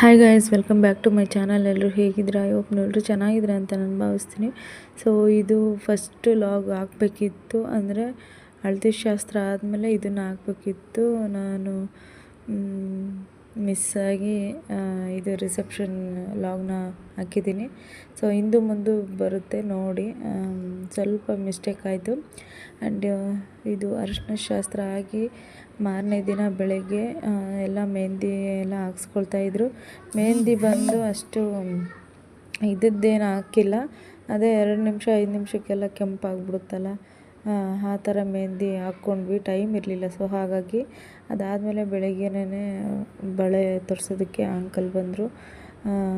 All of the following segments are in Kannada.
Hi guys welcome back to my channel ಎಲ್ಲರೂ ಹೇಗಿದ್ದೀರಾ? ಐ ಹೋಪ್ ಎಲ್ಲರೂ ಚೆನ್ನಾಗಿದ್ದೀರಾ ಅಂತ ನಾನು ಭಾವಿಸ್ತೀನಿ. ಸೊ ಇದು ಫಸ್ಟ್ ಲಾಗ್ ಹಾಕಬೇಕಿತ್ತು ಅಂದರೆ ಹಳದಿ ಶಾಸ್ತ್ರ ಆದಮೇಲೆ ಇದನ್ನು ಹಾಕ್ಬೇಕಿತ್ತು ನಾನು ಮಿಸ್ಸಾಗಿ ಇದು ರಿಸೆಪ್ಷನ್ ಲಾಗ್ನ ಹಾಕಿದ್ದೀನಿ. ಸೊ ಹಿಂದು ಮುಂದೆ ಬರುತ್ತೆ ನೋಡಿ. ಸ್ವಲ್ಪ ಮಿಸ್ಟೇಕ್ ಆಯಿತು. ಆ್ಯಂಡ್ ಇದು ಅರಿಶಿನ ಶಾಸ್ತ್ರ ಆಗಿ ಮಾರನೇ ದಿನ ಬೆಳಗ್ಗೆ ಎಲ್ಲ ಮೆಹಂದಿ ಎಲ್ಲ ಹಾಕ್ಸ್ಕೊಳ್ತಾಯಿದ್ರು ಮೆಹಂದಿ ಬಂದು ಅಷ್ಟು ಇದ್ದದ್ದೇನು ಹಾಕಿಲ್ಲ. ಅದೇ ಎರಡು ನಿಮಿಷ, ಐದು ನಿಮಿಷಕ್ಕೆಲ್ಲ ಕೆಂಪಾಗ್ಬಿಡುತ್ತಲ್ಲ. ಆ, ಥರ ಮೆಹೆಂದಿ ಹಾಕ್ಕೊಂಡ್ವಿ. ಟೈಮ್ ಇರಲಿಲ್ಲ. ಸೊ ಹಾಗಾಗಿ ಅದಾದಮೇಲೆ ಬೆಳಗ್ಗೆನೇ ಬಳೆ ತೊಡ್ಸೋದಕ್ಕೆ ಅಂಕಲ್ ಬಂದರು.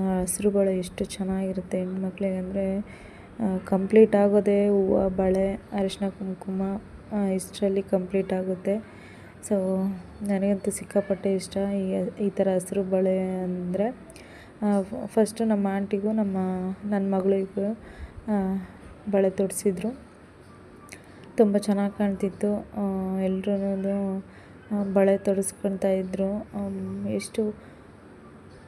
ಹಸಿರು ಬಳೆ ಎಷ್ಟು ಚೆನ್ನಾಗಿರುತ್ತೆ ಹೆಣ್ಮಕ್ಳಿಗೆ ಅಂದರೆ ಕಂಪ್ಲೀಟ್ ಆಗೋದೇ ಹೂವು ಬಳೆ ಅರಿಶಿನ ಕುಂಕುಮ ಇಷ್ಟರಲ್ಲಿ ಕಂಪ್ಲೀಟ್ ಆಗುತ್ತೆ. ಸೊ ನನಗಂತೂ ಸಿಕ್ಕಾಪಟ್ಟೆ ಇಷ್ಟ ಈ ಈ ಥರ ಹಸಿರು ಬಳೆ ಅಂದರೆ. ಫಸ್ಟು ನಮ್ಮ ಆಂಟಿಗೂ ನಮ್ಮ ನನ್ನ ಮಗಳಿಗೂ ಬಳೆ ತೊಡಿಸಿದ್ರು ತುಂಬ ಚೆನ್ನಾಗಿ ಕಾಣ್ತಿತ್ತು. ಎಲ್ರೂ ಬಳೆ ತೊಡಿಸ್ಕೊಳ್ತಾ ಇದ್ದರು ಎಷ್ಟು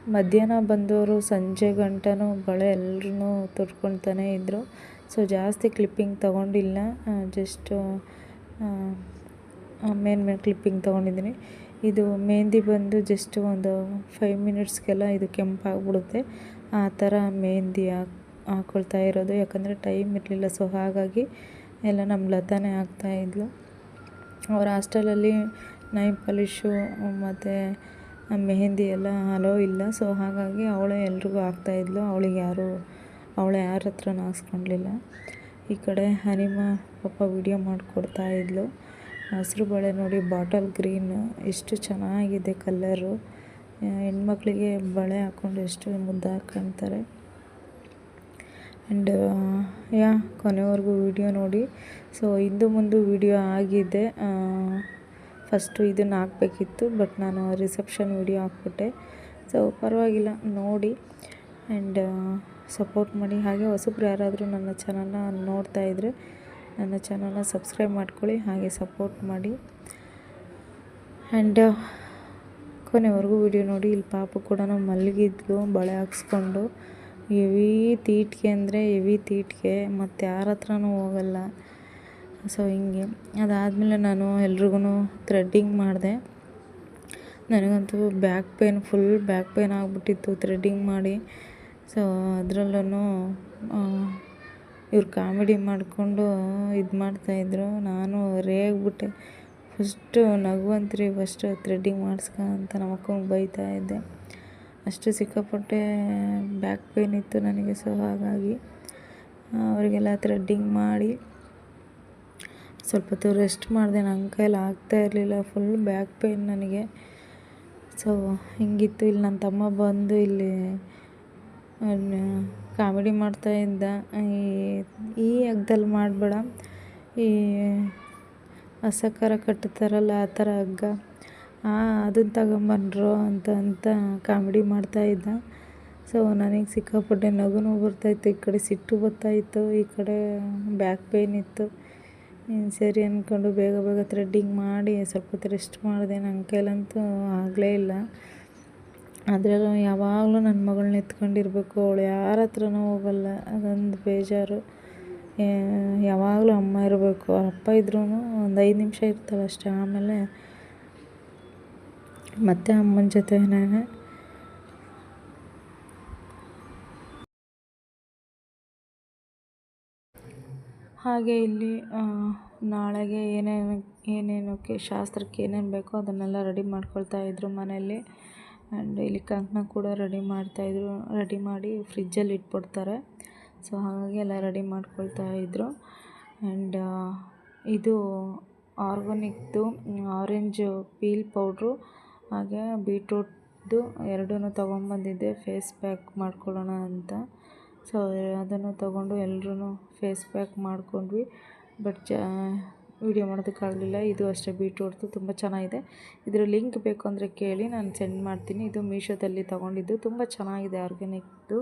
ಮಧ್ಯಾಹ್ನ ಬಂದವರು ಸಂಜೆ ಗಂಟನೂ ಬಳೆ ಎಲ್ಲರೂ ತೊಡ್ಕೊಳ್ತಾನೆ ಇದ್ದರು ಸೊ, ಜಾಸ್ತಿ ಕ್ಲಿಪ್ಪಿಂಗ್ ತೊಗೊಂಡಿಲ್ಲ. ಜಸ್ಟ್ ಮೇನ್ ಮೇನ್ ಕ್ಲಿಪ್ಪಿಂಗ್ ತೊಗೊಂಡಿದ್ದೀನಿ. ಇದು ಮೆಹಂದಿ ಬಂದು ಜಸ್ಟ್ ಒಂದು ಫೈವ್ ಮಿನಿಟ್ಸ್ಗೆಲ್ಲ ಇದು ಕೆಂಪಾಗ್ಬಿಡುತ್ತೆ. ಆ ಥರ ಮೆಹಂದಿ ಹಾಕ್ ಹಾಕ್ಕೊಳ್ತಾ ಇರೋದು. ಯಾಕಂದರೆ ಟೈಮ್ ಇರಲಿಲ್ಲ. ಸೊ, ಹಾಗಾಗಿ ಎಲ್ಲ ನಮ್ಮ ಲತಾನೇ ಹಾಕ್ತಾಯಿದ್ಲು ಅವ್ರ ಹಾಸ್ಟೆಲಲ್ಲಿ ನೈ ಪಾಲಿಶು ಮತ್ತು ಮೆಹಂದಿ ಎಲ್ಲ ಅಲೋ ಇಲ್ಲ. ಸೊ, ಹಾಗಾಗಿ ಅವಳೇ ಎಲ್ರಿಗೂ ಹಾಕ್ತಾಯಿದ್ಲು ಅವಳಿಗೆ ಯಾರು, ಅವಳು ಯಾರ ಹತ್ರನೂ ಹಾಕ್ಸ್ಕೊಳ್ಲಿಲ್ಲ ಈ ಕಡೆ ಹನಿಮಾ ಪಾಪ ವಿಡಿಯೋ ಮಾಡಿಕೊಡ್ತಾ ಇದ್ಲು. ಹಸಿರು ಬಳೆ ನೋಡಿ, ಬಾಟಲ್ ಗ್ರೀನ್, ಎಷ್ಟು ಚೆನ್ನಾಗಿದೆ ಕಲ್ಲರು ಹೆಣ್ಮಕ್ಳಿಗೆ ಬಳೆ ಹಾಕ್ಕೊಂಡು ಎಷ್ಟು ಕಾಣ್ತಾರೆ. ಆ್ಯಂಡ್ ಯಾ ಕೊನೆವರೆಗೂ ವಿಡಿಯೋ ನೋಡಿ. ಸೊ ಹಿಂದು ಮುಂದೆ ವಿಡಿಯೋ ಆಗಿದೆ. ಫಸ್ಟು ಇದನ್ನು ಹಾಕ್ಬೇಕಿತ್ತು ಬಟ್ ನಾನು ರಿಸೆಪ್ಷನ್ ವಿಡಿಯೋ ಹಾಕ್ಬಿಟ್ಟೆ. ಸೊ ಪರವಾಗಿಲ್ಲ, ನೋಡಿ. ಆ್ಯಂಡ್ ಸಪೋರ್ಟ್ ಮಾಡಿ. ಹಾಗೆ ಹೊಸಬ್ರು ಯಾರಾದರೂ ನನ್ನ ಚಾನಲ್ನ ನೋಡ್ತಾ ಇದ್ದರೆ ನನ್ನ ಚಾನಲ್ನ ಸಬ್ಸ್ಕ್ರೈಬ್ ಮಾಡ್ಕೊಳ್ಳಿ, ಹಾಗೆ ಸಪೋರ್ಟ್ ಮಾಡಿ. ಆ್ಯಂಡ್ ಕೊನೆವರೆಗೂ ವಿಡಿಯೋ ನೋಡಿ. ಇಲ್ಲಿ ಪಾಪು ಕೂಡ ಮಲಗಿದ್ಲು ಬಳೆ ಹಾಕ್ಸ್ಕೊಂಡು. ಹೆವಿ ತೀಟ್ಗೆ ಅಂದರೆ ಹೆವಿ ತೀಟ್ಗೆ ಮತ್ತು ಯಾರ ಹತ್ರನೂ ಹೋಗಲ್ಲ. ಸೊ ಹಿಂಗೆ. ಅದಾದಮೇಲೆ ನಾನು ಎಲ್ರಿಗೂ ಥ್ರೆಡ್ಡಿಂಗ್ ಮಾಡಿದೆ. ನನಗಂತೂ back pain full back pain ಆಗಿಬಿಟ್ಟಿತ್ತು ಥ್ರೆಡ್ಡಿಂಗ್ ಮಾಡಿ. ಸೊ ಅದರಲ್ಲೂ ಇವ್ರು ಕಾಮಿಡಿ ಮಾಡಿಕೊಂಡು ಇದು ಮಾಡ್ತಾಯಿದ್ರು ನಾನು ರೇಗ್ಬಿಟ್ಟೆ. ಫಸ್ಟು ನಗುವಂತ್ರಿ ಫಸ್ಟು ಥ್ರೆಡ್ಡಿಂಗ್ ಮಾಡಿಸ್ಕೊ ಅಂತ ನಮ್ಮ ಅಕ್ಕಂಗೆ ಬೈತಾ ಇದ್ದೆ. ಅಷ್ಟು ಸಿಕ್ಕಾಪಟ್ಟೆ ಬ್ಯಾಕ್ ಪೇನ್ ಇತ್ತು ನನಗೆ ಸೊ ಹಾಗಾಗಿ ಅವರಿಗೆಲ್ಲ ಥ್ರೆಡ್ಡಿಂಗ್ ಮಾಡಿ ಸ್ವಲ್ಪ ಹೊತ್ತು ರೆಸ್ಟ್ ಮಾಡಿದೆ. ನನ್ನ ಕೈಯಲ್ಲಿ ಆಗ್ತಾ ಇರಲಿಲ್ಲ ಫುಲ್ ಬ್ಯಾಕ್ ಪೇನ್ ನನಗೆ. ಸೊ ಹಿಂಗಿತ್ತು. ಇಲ್ಲಿ ನನ್ನ ತಮ್ಮ ಬಂದು ಇಲ್ಲಿ ಕಾಮಿಡಿ ಮಾಡ್ತಾ ಇದ್ದ. ಈ ಈ ಹಗ್ಗದಲ್ಲಿ ಮಾಡಬೇಡ. ಈ ಹಸಕರ ಕಟ್ಟುತ್ತಾರಲ್ಲ ಆ ಥರ ಹಗ್ಗ. ಅದನ್ನು ತಗೊಂಬನ್ರು ಅಂತ ಅಂತ ಕಾಮಿಡಿ ಮಾಡ್ತಾ ಇದ್ದ. ಸೊ ನನಗೆ ಸಿಕ್ಕಾಪಟ್ಟೆ ನಗುನೂ ಬರ್ತಾಯಿತ್ತು ಈ ಕಡೆ ಸಿಟ್ಟು ಬರ್ತಾಯಿತ್ತು ಈ ಕಡೆ ಬ್ಯಾಕ್ ಪೇನ್ ಇತ್ತು. ಸರಿ ಅಂದ್ಕೊಂಡು ಬೇಗ ಬೇಗ ಥ್ರೆಡ್ಡಿಂಗ್ ಮಾಡಿ ಸ್ವಲ್ಪ ಹೊತ್ತು ರೆಸ್ಟ್ ಮಾಡಿದೆ. ನನ್ನ ಕೈಲಂತೂ ಆಗಲೇ ಇಲ್ಲ. ಅದರಲ್ಲೂ ಯಾವಾಗಲೂ ನನ್ನ ಮಗಳನ್ನ ಎತ್ಕೊಂಡಿರ್ಬೇಕು. ಅವಳು ಯಾರ ಹತ್ರನೂ ಹೋಗಲ್ಲ. ಅದೊಂದು ಬೇಜಾರು. ಯಾವಾಗಲೂ ಅಮ್ಮ ಇರಬೇಕು. ಅವ್ರ ಅಪ್ಪ ಇದ್ರೂ ಒಂದು ಐದು ನಿಮಿಷ ಇರ್ತಾಳೆ ಅಷ್ಟೇ ಆಮೇಲೆ ಮತ್ತೆ ಅಮ್ಮನ ಜೊತೆ ನಾನು. ಹಾಗೆ ಇಲ್ಲಿ ನಾಳೆಗೆ ಏನೇನು ಏನೇನಕ್ಕೆ ಶಾಸ್ತ್ರಕ್ಕೆ ಏನೇನು ಬೇಕೋ ಅದನ್ನೆಲ್ಲ ರೆಡಿ ಮಾಡ್ಕೊಳ್ತಾ ಇದ್ರು ಮನೆಯಲ್ಲಿ. ಆ್ಯಂಡ್ ಇಲ್ಲಿ ಕಂಕಣ ಕೂಡ ರೆಡಿ ಮಾಡ್ತಾಯಿದ್ರು ರೆಡಿ ಮಾಡಿ ಫ್ರಿಜ್ಜಲ್ಲಿ ಇಟ್ಬಿಡ್ತಾರೆ. ಸೊ ಹಾಗಾಗಿ ಎಲ್ಲ ರೆಡಿ ಮಾಡ್ಕೊಳ್ತಾ ಇದ್ದರು ಆ್ಯಂಡ್ ಇದು ಆರ್ಗಾನಿಕ್ದು ಆರೆಂಜ್ ಪೀಲ್ ಪೌಡ್ರು ಹಾಗೆ ಬೀಟ್ರೂಟ್ದು ಎರಡನ್ನೂ ತೊಗೊಂಬಂದಿದ್ದೆ ಫೇಸ್ ಪ್ಯಾಕ್ ಮಾಡ್ಕೊಳ್ಳೋಣ ಅಂತ. ಸೊ ಅದನ್ನು ತೊಗೊಂಡು ಎಲ್ರೂ ಫೇಸ್ ಪ್ಯಾಕ್ ಮಾಡ್ಕೊಂಡ್ವಿ. ಬಟ್ ಜ ವೀಡಿಯೋ ಮಾಡೋದಕ್ಕಾಗಲಿಲ್ಲ. ಇದು ಅಷ್ಟೇ, ಬೀಟ್ರೂಟ್ದು ತುಂಬ ಚೆನ್ನಾಗಿದೆ. ಇದರ ಲಿಂಕ್ ಬೇಕು ಅಂದರೆ ಕೇಳಿ, ನಾನು ಸೆಂಡ್ ಮಾಡ್ತೀನಿ. ಇದು ಮೀಶೋದಲ್ಲಿ ತೊಗೊಂಡಿದ್ದು. ತುಂಬ ಚೆನ್ನಾಗಿದೆ ಆರ್ಗ್ಯಾನಿಕ್ದು